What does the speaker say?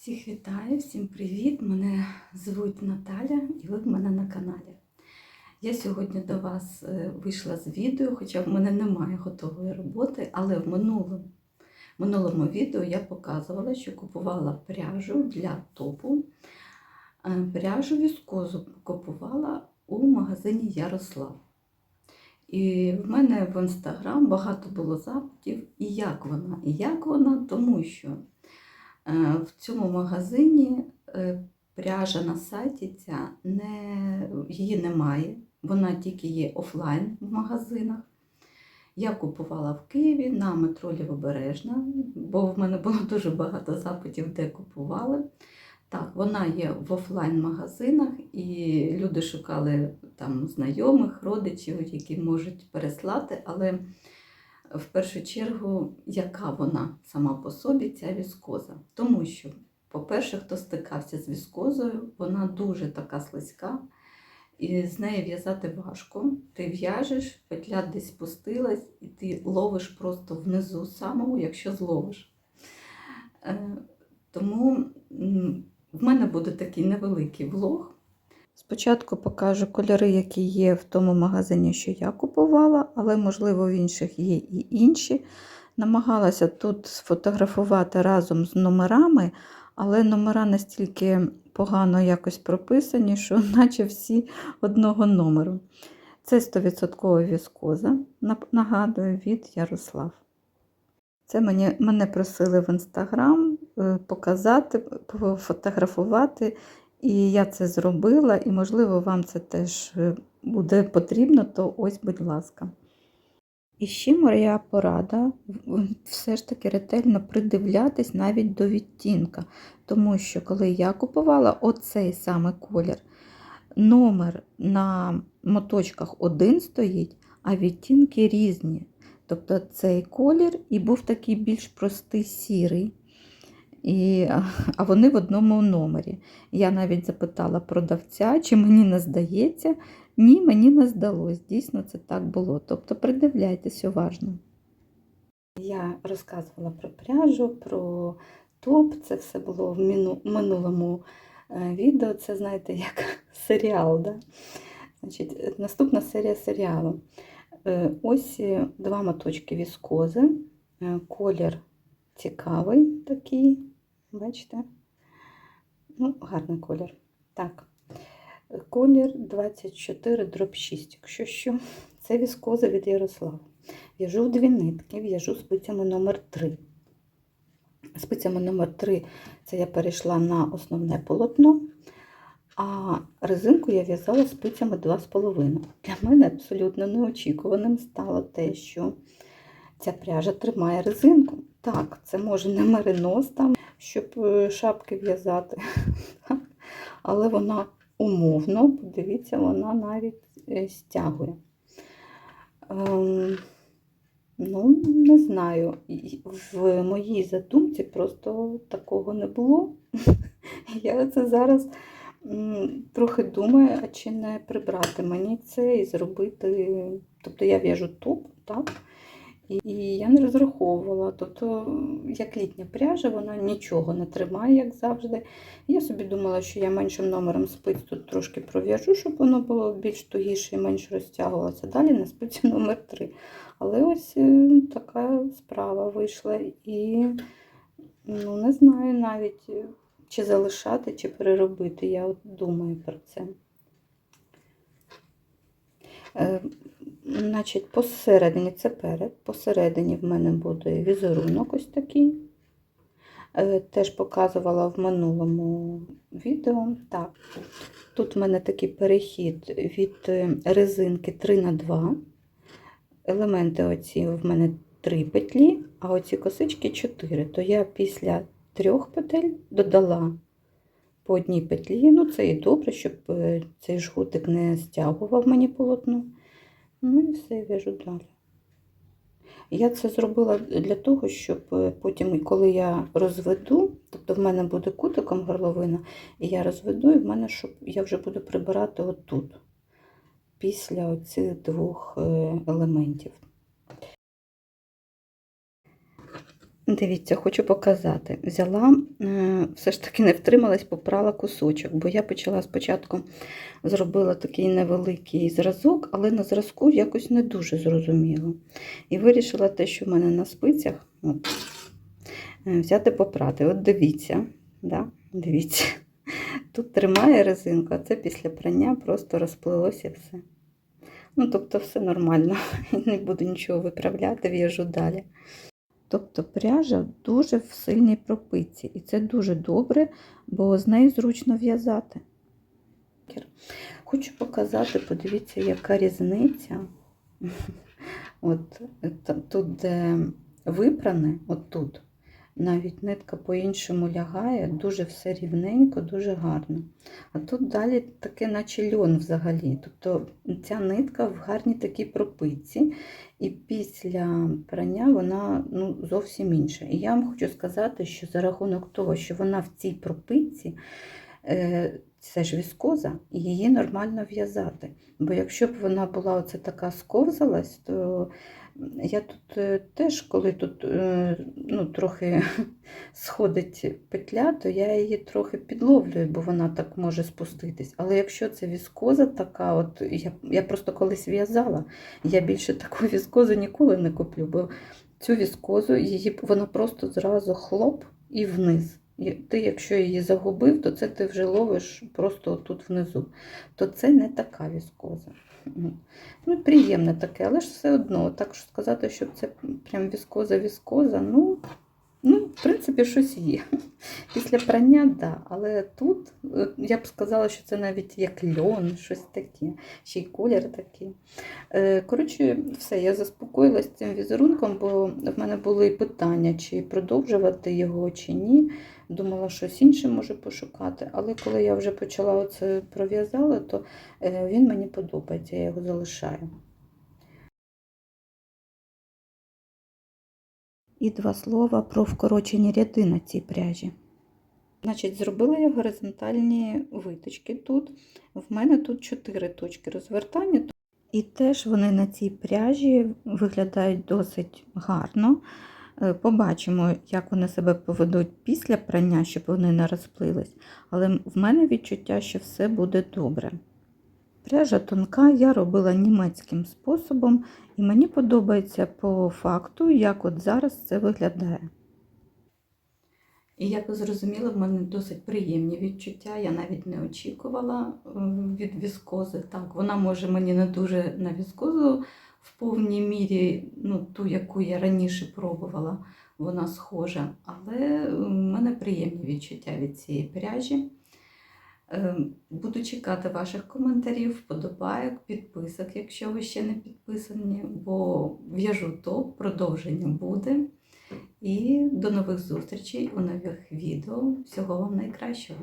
Всіх вітаю, всім привіт! Мене звуть Наталя і ви в мене на каналі. Я сьогодні до вас е, вийшла з відео, хоча в мене немає готової роботи, але в минулому, минулому відео я показувала, що купувала пряжу для топу. Е, Пряжу віскозу купувала у магазині Ярослав. І в мене в інстаграм багато було запитів, і як вона, і як вона, тому що В цьому магазині е, пряжа на сайті ця не, її немає, вона тільки є офлайн в магазинах. Я купувала в Києві на метро Лівобережна, бо в мене було дуже багато запитів, де купували. Так, вона є в офлайн-магазинах, і люди шукали там знайомих, родичів, які можуть переслати, але в першу чергу, яка вона сама по собі, ця віскоза. Тому що, по-перше, хто стикався з віскозою, вона дуже така слизька, і з нею в'язати важко. Ти в'яжеш, петля десь спустилась, і ти ловиш просто внизу самому, якщо зловиш. Е, Тому в мене буде такий невеликий влог. Спочатку покажу кольори, які є в тому магазині, що я купувала, але, можливо, в інших є і інші. Намагалася тут сфотографувати разом з номерами, але номера настільки погано якось прописані, що наче всі одного номеру. Це 100% віскоза, нагадую, від Ярослав. Це мені, мене просили в інстаграм е, показати, пофотографувати. І я це зробила, і, можливо, вам це теж е, буде потрібно, то ось, будь ласка. І ще моя порада все ж таки ретельно придивлятись навіть до відтінка. Тому що, коли я купувала оцей саме колір, номер на моточках один стоїть, а відтінки різні. Тобто цей колір і був такий більш простий сірий. І, а вони в одному номері. Я навіть запитала продавця, чи мені не здається. Ні, мені не здалось. Дійсно, це так було. Тобто придивляйтесь уважно. Я розказувала про пряжу, про топ. Це все було в минулому е, відео. Це, знаєте, як серіал. Да? Значить, наступна серія серіалу. Е, Ось е, два моточки віскози. Колір цікавий такий. Бачите? Ну, гарний колір. Так. Колір 24 дроб 6. Якщо що, це віскоза від Ярослава. В'яжу дві нитки, в'яжу спицями номер 3 Спицями номер 3 це я перейшла на основне полотно, а резинку я в'язала спицями 2,5. Для мене абсолютно неочікуваним стало те, що ця пряжа тримає резинку. Так, це може не меринос там, щоб е, шапки в'язати, але вона умовно, подивіться, вона навіть е, стягує. Ем, ну, не знаю. В моїй задумці просто такого не було. Я це зараз трохи думаю, а чи не прибрати мені це і зробити. Тобто я в'яжу топ, так? І я не розраховувала. Тобто, як літня пряжа, вона нічого не тримає, як завжди. Я собі думала, що я меншим номером спиць тут трошки пров'яжу, щоб воно було більш тугіше і менш розтягувалося. Далі на спиці номер 3. Але ось е, така справа вийшла. І ну, не знаю навіть, е, чи залишати, чи переробити. Я от думаю про це. Значить, посередині, це перед, посередині в мене буде візерунок ось такий. Е, Теж показувала в минулому відео. Так, тут в мене такий перехід від е, резинки 3 на 2 Елементи оці в мене 3 петлі, а оці косички 4. То я після трьох петель додала по одній петлі. Ну, це і добре, щоб е, цей жгутик не стягував мені полотно. Ну і все, в'яжу далі. Я це зробила для того, щоб е, потім, коли я розведу, тобто в мене буде кутиком горловина, і я розведу, і в мене щоб я вже буду прибирати отут, після оцих двох е, елементів. Дивіться, хочу показати. Взяла, е, все ж таки не втрималась, попрала кусочок, бо я почала спочатку зробила такий невеликий зразок, але на зразку якось не дуже зрозуміло. І вирішила те, що в мене на спицях, от, е, взяти попрати. От дивіться, да? дивіться. Тут тримає резинку, а це після прання просто розплилося все. Ну, тобто, все нормально. Не буду нічого виправляти, в'яжу далі. Тобто пряжа дуже в сильній пропитці, і це дуже добре, бо з нею зручно в'язати. Хочу показати, подивіться, яка різниця. От тут, де випране, от навіть нитка по-іншому лягає, дуже все рівненько, дуже гарно. А тут далі таке, наче льон взагалі. Тобто ця нитка в гарній такій пропитці, і після прання вона ну, зовсім інша. І я вам хочу сказати, що за рахунок того, що вона в цій пропитці, е, це ж віскоза, і її нормально в'язати. Бо якщо б вона була оце така сковзалась, то я тут е, теж, коли тут е, ну, трохи сходить петля, то я її трохи підловлюю, бо вона так може спуститись. Але якщо це віскоза така, от я, я просто колись в'язала, я більше таку віскозу ніколи не куплю, бо цю віскозу її, вона просто зразу хлоп і вниз. Ти, якщо її загубив, то це ти вже ловиш просто тут внизу. То це не така віскоза. Ну, приємне таке, але ж все одно, так що сказати, що це прям віскоза-віскоза, ну, ну, в принципі, щось є. Після прання, так, да, але тут е, я б сказала, що це навіть як льон, щось таке, ще й колір такий. Е, Коротше, все, я заспокоїлась цим візерунком, бо в мене були питання, чи продовжувати його, чи ні. Думала, щось інше можу пошукати, але коли я вже почала оце пров'язала, то е, він мені подобається, я його залишаю. І два слова про вкорочені ряди на цій пряжі. Значить, зробила я горизонтальні виточки тут. В мене тут чотири точки розвертання. І теж вони на цій пряжі виглядають досить гарно. Е, Побачимо, як вони себе поведуть після прання, щоб вони не розплились. Але в мене відчуття, що все буде добре. Пряжа тонка, я робила німецьким способом, і мені подобається по факту, як от зараз це виглядає. І як ви зрозуміли, в мене досить приємні відчуття. Я навіть не очікувала від віскози. Так, вона може мені не дуже на віскозу в повній мірі, ну, ту, яку я раніше пробувала, вона схожа. Але в мене приємні відчуття від цієї пряжі. Е, Буду чекати ваших коментарів, вподобайок, підписок, якщо ви ще не підписані, бо в'яжу то, продовження буде. І до нових зустрічей у нових відео. Всього вам найкращого!